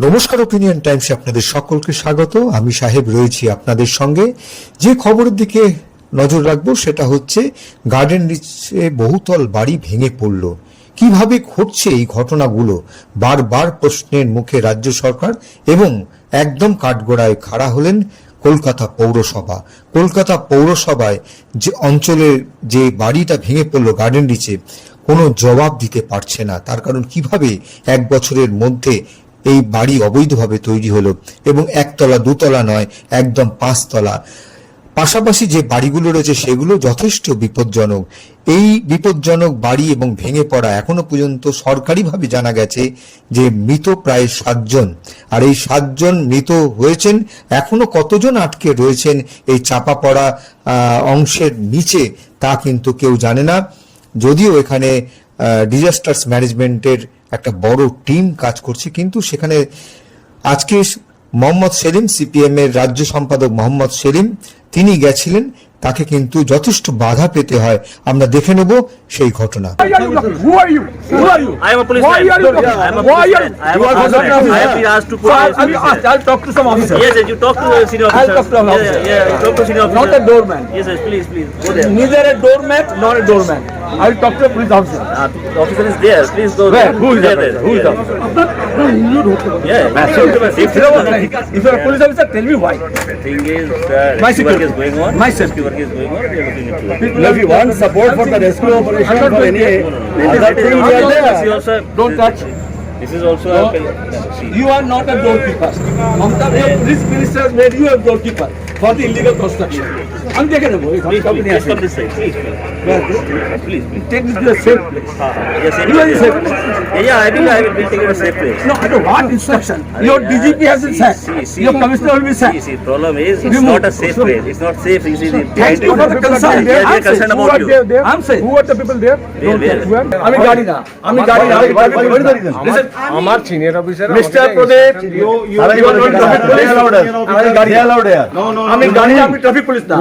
নমস্কার ওপিনিয়ন টাইমসে আপনাদের সকলকে স্বাগত। আমি সাহেব রয়েছি আপনাদের সঙ্গে। যে খবরের দিকে নজর রাখব সেটা হচ্ছে গার্ডেন রিচে বহুতল বাড়ি ভেঙে পড়ল। কীভাবে ঘটছে এই ঘটনাগুলো? বারবার প্রশ্নের মুখে রাজ্য সরকার এবং একদম কাঠগোড়ায় খাড়া হলেন কলকাতা পৌরসভা। কলকাতা পৌরসভায় যে অঞ্চলের যে বাড়িটা ভেঙে পড়ল গার্ডেন রিচে কোনো জবাব দিতে পারছে না। তার কারণ কীভাবে এক বছরের মধ্যে এই বাড়ি অবৈধভাবে তৈরি হলো এবং একতলা, দুতলা নয়, একদম পাঁচতলা। পাশাপাশি যে বাড়িগুলো রয়েছে সেগুলো যথেষ্ট বিপজ্জনক। এই বিপজ্জনক বাড়ি এবং ভেঙে পড়া এখনও পর্যন্ত সরকারিভাবে জানা গেছে যে মৃত প্রায় সাতজন। আর এই সাতজন মৃত হয়েছেন, এখনও কতজন আটকে রয়েছেন এই চাপা পড়া অংশের নিচে তা কিন্তু কেউ জানে না। যদিও এখানে ডিজাস্টার্স ম্যানেজমেন্টের একটা বড় টিম কাজ করছে। কিন্তু সেখানে আজকে মোহাম্মদ সেলিম সিপিএম এর রাজ্য সম্পাদক মোহাম্মদ সেলিম, তিনি গেছিলেন। তাকে কিন্তু যথেষ্ট বাধা পেতে হয়। আমরা দেখে নেব সেই ঘটনা। Why no, you don't. Yeah, massive. If there was if you are a police officer, tell me why. The thing is, uh, uh, my security is going on. My security work is going on. We are looking into it. People if you want support for the rescue operation or any other thing, you are there. Don't touch. This is also no, a You are not a goalkeeper. Mamta, this minister made you a goalkeeper for the illegal construction. I'm taking a voice. please, I'm please, just come this side, please, please. Please, Please, please. take me to a safe place. Yes, You are in safe place. Yeah, yeah, I will, I will, will take it a safe place. No, I don't want instruction. Your Yeah, DGP has been see, sacked. see, see. Your commissioner will be See, sacked. see, problem is, it's Remove. not a safe place. It's not safe. You see, the Thank behind you for the concern. They are- they I'm are concerned saying, about you. I'm saying. Who are the people there? Where, where? আমি গাড়ি না আমি গাড়ি না আমি Why- traffic why- police why না। the reason? Listen, আমার senior officer Mr. Pradeep, you you Sir, you are not traffic They police. allowed us. আমি গাড়ি They না। allowed here. আমি গাড়ি না আমি ট্রাফিক পুলিশ না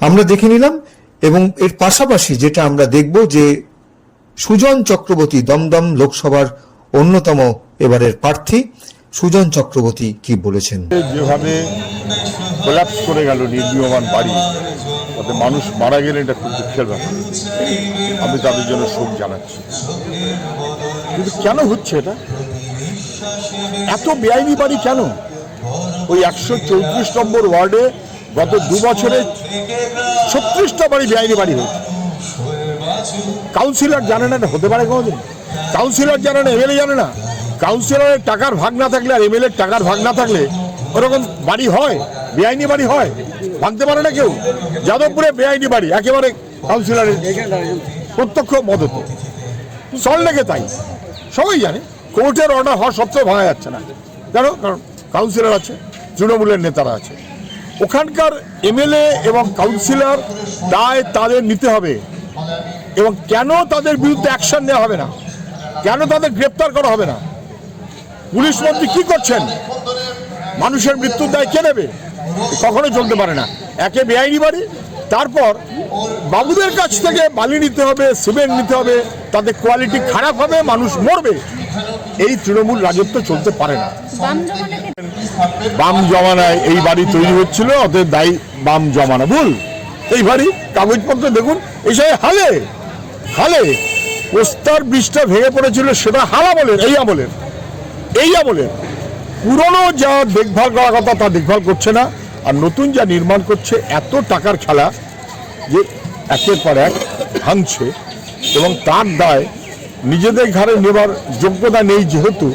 আমরা দেখে নিলাম এবং এর পাশাপাশি যেটা আমরা দেখব যে সুজন চক্রবর্তী দমদম লোকসভার অন্যতম এবারের প্রার্থী। সুজন চক্রবর্তী কি বলেছেন? যেভাবে কোলাপস করে গেল নির্মীয়মান বাড়ি তাতে মানুষ মারা গেলে এটা খুব দুঃখের ব্যাপার। আমি তাদের জন্য শোক জানাচ্ছি। কিন্তু কেন হচ্ছে এটা? এত বেআইনি বাড়ি কেন? ওই একশো চৌত্রিশ নম্বর ওয়ার্ডে গত দু বছরে ছত্রিশটা বাড়ি বেআইনি বাড়ি হয়েছে। কাউন্সিলর জানে না এটা হতে পারে কোনোদিন? কাউন্সিলর জানে না, এমএলএ জানে না। কাউন্সিলরের টাকার ভাগ না থাকলে আর এমএলএর টাকার ভাগ না থাকলে ওরকম বাড়ি হয়, বেআইনি বাড়ি হয়? ভাঙতে পারে না কেউ? যাদবপুরে বেআইনি বাড়ি, একেবারে কাউন্সিলরের প্রত্যক্ষ মদতে। সল লেগে তাই। সবাই জানে, কোর্টের অর্ডার হওয়া সত্ত্বেও ভাঙা যাচ্ছে না। কেন? কারণ কাউন্সিলর আছে। তৃণমূলের নেতারা আছে। ওখানকার এমএলএ এবং কাউন্সিলর দায় তাদের নিতে হবে এবং কেন তাদের বিরুদ্ধে অ্যাকশন নেওয়া হবে না? কেন তাদের গ্রেপ্তার করা হবে না? পুলিশ মন্ত্রী কি করছেন? মানুষের মৃত্যুর দায় কে নেবে? কখনো চলতে পারে না। একে বেআইনি বাড়ি, তারপর বাবুদের কাছ থেকে বালি নিতে হবে, সিমেন্ট নিতে হবে তাদের কোয়ালিটি খারাপ হবে, মানুষ মরবে। এই তৃণমূল রাজত্ব চলতে পারে না। বাম জমানায় এই বাড়ি তৈরি হচ্ছিল, অতএব দায়ী বাম জমানা। ভুল। এই বাড়ি কাগজপত্র দেখুন, এই সব হালে হালে। পোস্তার বৃষ্টিটা ভেঙে পড়েছিল, সেটা হাল আমলের, এই আমলের। এই আমলের। পুরনো যা দেখভাল করার কথা, তা দেখভাল করছে না, আর নতুন যা নির্মাণ করছে, এত টাকার খেলা যে একের পর এক ভাঙছে, এবং তার দায় নিজেদের ঘাড়ে নেবার যোগ্যতা নেই যেহেতু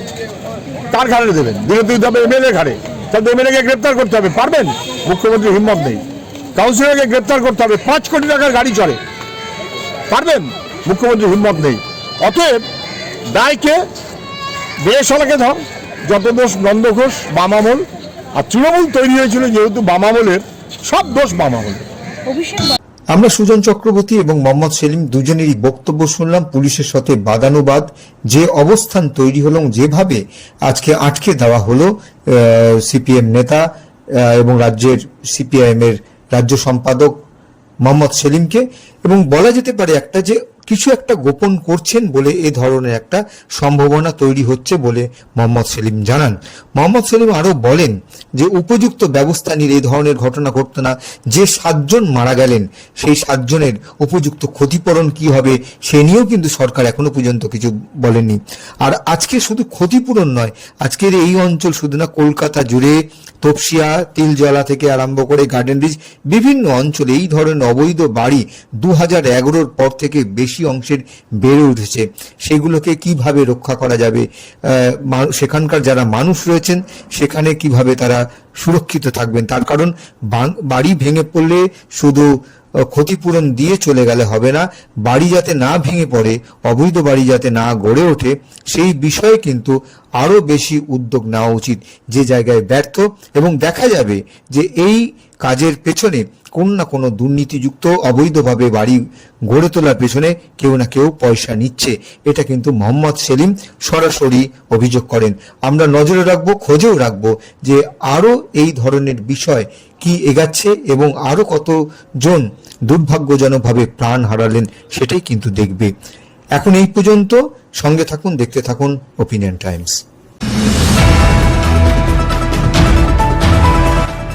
কার ঘাড়ে দেবেন। দিনে দিতে হবে এমএলএ ঘাড়ে। তাহলে এমএলএকে গ্রেপ্তার করতে হবে, পারবেন? মুখ্যমন্ত্রী হিম্মত নেই। কাউন্সিলরকে গ্রেপ্তার করতে হবে, পাঁচ কোটি টাকার গাড়ি চড়ে। পারবেন? মুখ্যমন্ত্রী হিম্মত নেই। অতএব দায়কে বেসলাকে ধর। যত দোষ নন্দ ঘোষ, বামামল, আর তৃণমূল তৈরি হয়েছিল যেহেতু বামামলের, সব দোষ বামামলের। আমরা সুজন চক্রবর্তী এবং মোহাম্মদ সেলিম দুজনেরই বক্তব্য শুনলাম পুলিশের সাথে বাদানুবাদ, যে অবস্থান তৈরি হল যেভাবে আজকে আটকে দেওয়া হলো সিপিএম নেতা এবং রাজ্যের সিপিআইএম এর রাজ্য সম্পাদক মোহাম্মদ সেলিমকে। এবং বলা যেতে পারে একটা যে কিছু একটা গোপন করছেন বলে এ ধরনের একটা সম্ভাবনা তৈরি হচ্ছে বলে মোহাম্মদ সেলিম জানান। মোহাম্মদ সেলিম আরও বলেন যে উপযুক্ত ব্যবস্থা নিলে এই ধরনের ঘটনা ঘটতো না। যে সাতজন মারা গেলেন, সেই সাতজনের উপযুক্ত ক্ষতিপূরণ কি হবে সে নিয়েও কিন্তু সরকার এখনও পর্যন্ত কিছু বলেনি আর আজকে শুধু ক্ষতিপূরণ নয়, আজকের এই অঞ্চল শুধু না, কলকাতা জুড়ে তপসিয়া, তিলজলা থেকে আরম্ভ করে গার্ডেন রিচ বিভিন্ন অঞ্চলে এই ধরনের অবৈধ বাড়ি দু হাজার পর থেকে বেশি অংশের বেড়ে উঠেছে, সেগুলোকে কীভাবে রক্ষা করা যাবে? সেখানকার যারা মানুষ রয়েছেন, সেখানে কীভাবে তারা সুরক্ষিত থাকবেন? তার কারণ বাড়ি ভেঙে পড়লে শুধু ক্ষতিপূরণ দিয়ে চলে গেলে হবে না, বাড়ি যাতে না ভেঙে পড়ে, অবৈধ বাড়ি যাতে না গড়ে ওঠে, সেই বিষয়ে কিন্তু আরও বেশি উদ্যোগ নেওয়া উচিত। যে জায়গায় ব্যর্থ, এবং দেখা যাবে যে এই কাজের পেছনে কোন না কোনো দুর্নীতিযুক্ত, অবৈধভাবে বাড়ি গড়ে তোলার পেছনে কেউ না কেউ পয়সা নিচ্ছে। এটা কিন্তু মোহাম্মদ সেলিম সরাসরি অভিযোগ করেন। আমরা নজরে রাখব, খোঁজেও রাখব যে আরও এই ধরনের বিষয় কি এগাচ্ছে এবং আরও কতজন দুর্ভাগ্যজনকভাবে প্রাণ হারালেন সেটাই কিন্তু দেখবে। এখন এই পর্যন্ত সঙ্গে থাকুন, দেখতে থাকুন ওপিনিয়ন টাইমস